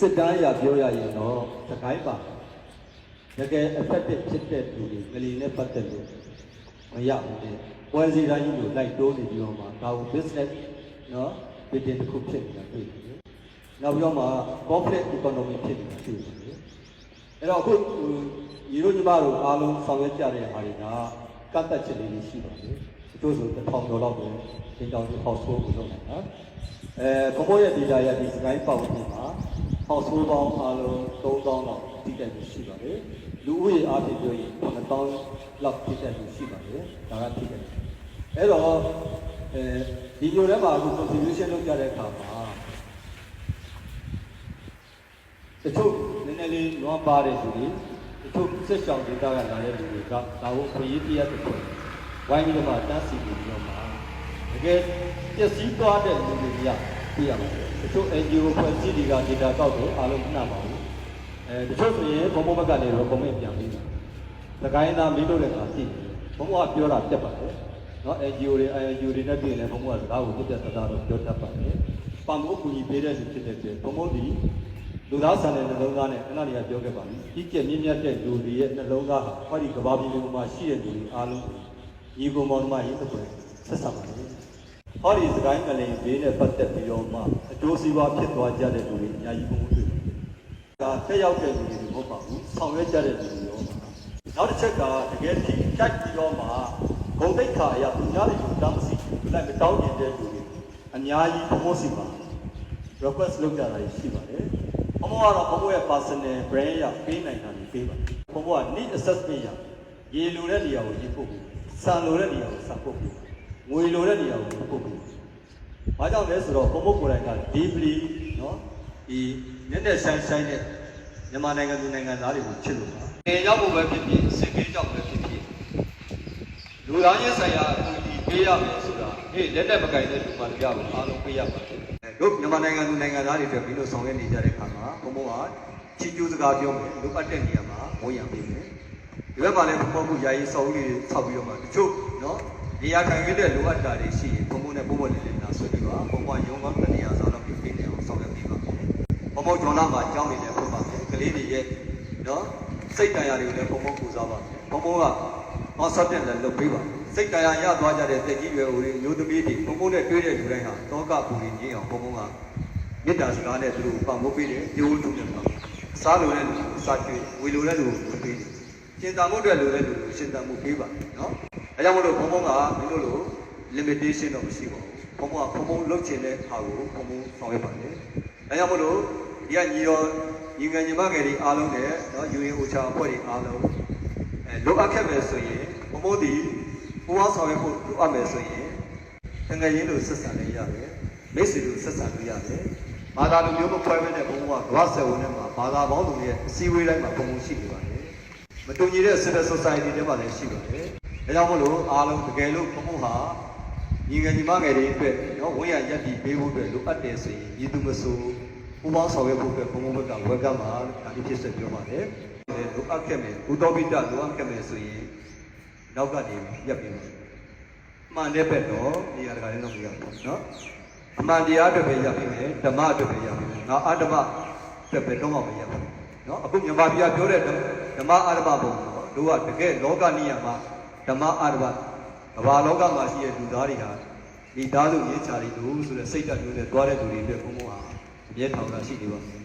စစ်တမ်းအရပြောရရင်တော့သခိုင်းပါတကယ် effective ဖြစ်တဲ့လူတွေငလီနဲ့ပတ်သက်လို့မရဘူးတဲ့ပွဲစီတိုင်းကြီးလို့လိုက်တိုးနေပြီးတော့မှဒါကို business နော် business တစ်ခုဖြစ်နေတာတွေ့တယ်နောက်ပြီးတော့မှ corporate economy ဖြစ်နေတာတွေ့တယ်အဲ့တော့အခုညီတို့ညီမတို့အားလုံးဆောင်ရွက်ကြတဲ့ဟာတွေကကတ်သက်ချက်လေးတွေရှိပါတယ်အကျိုးဆိုတစ်ထောင်ကျော်လောက်ပဲသင်တောင်ကြီး household ကိုလုပ်နိုင်တာအဲဘုံဘရဲ့ data ရဒီစကိုင်း ပေါက်ပြင်မှာ household ပေါင်းအားလုံး3000လောက်တည်တယ်ရှိပါတယ်လူဦးရေအားဖြင့်ပြောရင်9000လောက်တည်တယ်ရှိပါတယ်ဒါကတည်တယ်အဲ့တော့အဲဒီညိုထဲမှာအခု contribution လုပ်ကြတဲ့အခါမှာတချို့နည်းနည်းလေးလွန်ပါတဲ့သူတွေတချို့ဆက်ဆောင်ဒေတာကလာတဲ့လူတွေကဒါကိုခရီးပြရတဲ့ပုံဝိုင်းပြီးတော့မှတန်းစီပြီးတော့မှတကယ်ပျက်စီးသွားတဲ့လူတွေက ပြရပါတယ်တချို့ NGO ဖွဲ့စည်းတွေကဒေတာကောက်တယ်အားလုံးနှံ့ပါဘူးအဲတချို့ဆိုရင်ဘုံဘုံဘက်ကနေတော့ comment ပြန်ပြီးတာသခိုင်းသားမင်းတို့လည်းကသိတယ်ဘုံဘုံကပြောတာပြတ်ပါတယ်နော် NGO တွေ INGO တွေနဲ့ပြည်ရင်ဘုံဘုံကစကားကိုပြတ်ပြတ်သားသားတော့ပြောတတ်ပါတယ်ပံမိုးကူညီပေးတဲ့လူဖြစ်တဲ့အတွက်ဘုံဘုံဒီလူသားဆန်တဲ့နှလုံးသားနဲ့ခဏလေးကပြောခဲ့ပါပြီကြီးကျယ်မြင့်မြတ်တဲ့လူတွေရဲ့နှလုံးသားဟာဟောဒီကဘာပြည်လုံးမှာရှိတဲ့လူတွေအားလုံးညီကောင်မောင်နှမရေးတဲ့ဆက်ဆက်ပါတယ် ဟောဒီစကိုင်းကလေးဘေးနဲ့ပတ်သက်ပြီးတော့မှအကျိုးစီးပွားဖြစ်သွားကြတဲ့လူတွေအများကြီးဘုံဘုံတွေ့ပါတယ်ဒါတက်ရောက်တဲ့လူတွေမဟုတ်ပါဘူးဆောင်ရွက်ကြတဲ့လူတွေရောနောက်တစ်ချက်ကတကယ်ထိတိုက်ပြီးတော့မှဂုံတိတ်ခါအရာသူများတွေကိုတောင်းစီဘူးလိုက်မတောင်းနေတဲ့လူတွေအများကြီးဘုံဘုံစီပါ request လုပ်ကြတာရှိပါတယ်ဘုံဘုံကတော့ဘုံဘုံရဲ့ personal brand ရပေးနိုင်တာတွေပေးပါတယ်ဘုံဘုံက need assessment ရရေလိုတဲ့နေရာကိုရေပို့ပြီးစံလိုတဲ့နေရာကိုစံပို့ပြီး ငွေလိုတဲ့နေရာကိုငွေပို့ပြီးဘာကြောင့်လဲဆိုတော့ဘုံဘုံကိုယ်တိုင်က deeply နော်ဒီနက်နက်ဆိုင်ဆိုင်နဲ့မြန်မာနိုင်ငံသူနိုင်ငံသားတွေကိုချစ်လို့ပါ။ငယ်ရောက်ဖို့ပဲဖြစ်ဖြစ်စစ်ကေးကြောက်ပဲဖြစ်ဖြစ်လူသားချင်းဆိုင်ရာအကူအညီပေးရမယ်ဆိုတာဟေ့လက်နဲ့မကင်တဲ့လူမှတရားကိုအားလုံးပေးရပါတယ်။တို့မြန်မာနိုင်ငံသူနိုင်ငံသားတွေအတွက်ပြီးလို့ဆောင်ရွက်နေကြတဲ့အခါမှာဘုံဘုံကချီးကျူးစကားပြောမယ်လိုအပ်တဲ့နေရာမှာဝန်ရံပေးမယ်။ဒီဘက်မှာလည်းဘုံဘုံကယာယီဆောင်လေးတွေဆောက်ပြီးတော့မှတချို့နော် နေရာထိုင်ခဲ့တဲ့လိုအပ်တာတွေရှိရင်ဘုံဘုံနဲ့ဘုံဘုံလေးလေးလာဆွေးပြီးပါဘုံဘုံရုံးကောင်းတဲ့နေရာဆောင်တော့ပြပေးနေအောင်ဆောင်ရွက်ပေးပါမယ်။ဘုံဘုံကျောင်းသားမှာကျောင်းနေလည်းဖွင့်ပါမယ်။ကလေးတွေရဲ့နော်စိတ်တရားတွေကိုလည်းဘုံဘုံပူဇော်ပါမယ်။ဘုံဘုံကဟောဆော့တဲ့လည်းလုပ်ပေးပါစိတ်တရားရသွားကြတဲ့တက်ကြီးရွယ်ဦးတွေမျိုးသမီးတွေဘုံဘုံနဲ့တွေ့တဲ့လူတိုင်းဟာတောကပူရင်ကြီးအောင်ဘုံဘုံကမေတ္တာစကားနဲ့သူတို့ပံ့ပိုးပေးတယ်ပြောထုတ်တယ်ပါစားလိုတဲ့လူစားကျွေးဝေလိုတဲ့လူကိုပေးတယ်ရှင်သာမှုအတွက်လိုတဲ့လူကိုရှင်သာမှုပေးပါနော် အဲကြောင့်မလို့ဘုံဘုံကမင်းတို့လို limitation တော့မရှိပါဘူးဘုံဘုံကဘုံဘုံလုတ်ချင်တဲ့ဟာကိုဘုံဘုံဆောင်ရွက်ပါတယ်အဲကြောင့်မလို့ဒီကညီတော်ညီငယ်ညီမငယ်တွေအားလုံးနဲ့နော်ယူရင်အိုချာအဖွဲ့တွေအားလုံးအဲလိုအပ်ခဲ့မယ်ဆိုရင်ဘုံဘုံဒီဘုံအောင်ဆောင်ရွက်ဖို့လိုအပ်မယ်ဆိုရင်တငယ်ချင်းတို့ဆက်ဆံနေရတယ်မိတ်ဆွေတို့ဆက်ဆံလို့ရတယ်ဘာသာလူမျိုးမဖွဲဘဲနဲ့ဘုံဘုံကကမ္ဘာဆယ်ဝန်ထဲမှာဘာသာပေါင်းသူတွေရဲ့အစည်းအဝေးတိုင်းမှာဘုံဘုံရှိနေပါတယ်မတူညီတဲ့ civil society တွေမှာလည်းရှိပါတယ် ဒါကြောင့်မလို့အားလုံးတကယ်လို့ဘုံဘုံဟာညီငယ်ညီမငယ်တွေအတွက်နော်ဝန်ရရက်တီပေးဖို့အတွက်လိုအပ်တယ်ဆိုရင်ညီသူမဆိုပူပေါင်းဆောင်ရွက်ဖို့အတွက်ဘုံဘုံဘက်က welcome ပါဒါဒီဖြစ်ဆက်ပြောပါတယ်လိုအပ်ခဲ့မယ်ဘုတော်ပိတလိုအပ်ခဲ့မယ်ဆိုရင်နောက်ကနေရက်ပြီးပါမှန်တဲ့ဘက်တော့နေရာတကာလည်းတော့မရဘူးနော်အမှန်တရားအတွက်ပဲရပ်ပြီးမယ်ဓမ္မအတွက်ပဲရပ်ပြီးမယ်ငါအဓမ္မအတွက်ပဲတော့မှမရပ်ဘူးနော်အခုမြန်မာပြည်ပြောတဲ့ဓမ္မအဓမ္မဘုံတို့ကတကယ်လောကနိယမှာ ဓမ္မအဓမ္မကမ္ဘာလောကမှာရှိတဲ့လူသားတွေဟာဒီသားစုရေးချာတွေတို့ဆိုတဲ့စိတ်ဓာတ်မျိုးနဲ့တွားတဲ့သူတွေအတွက်ဘုံဘုံဟာအမြဲထောင်တာရှိနေပါမယ်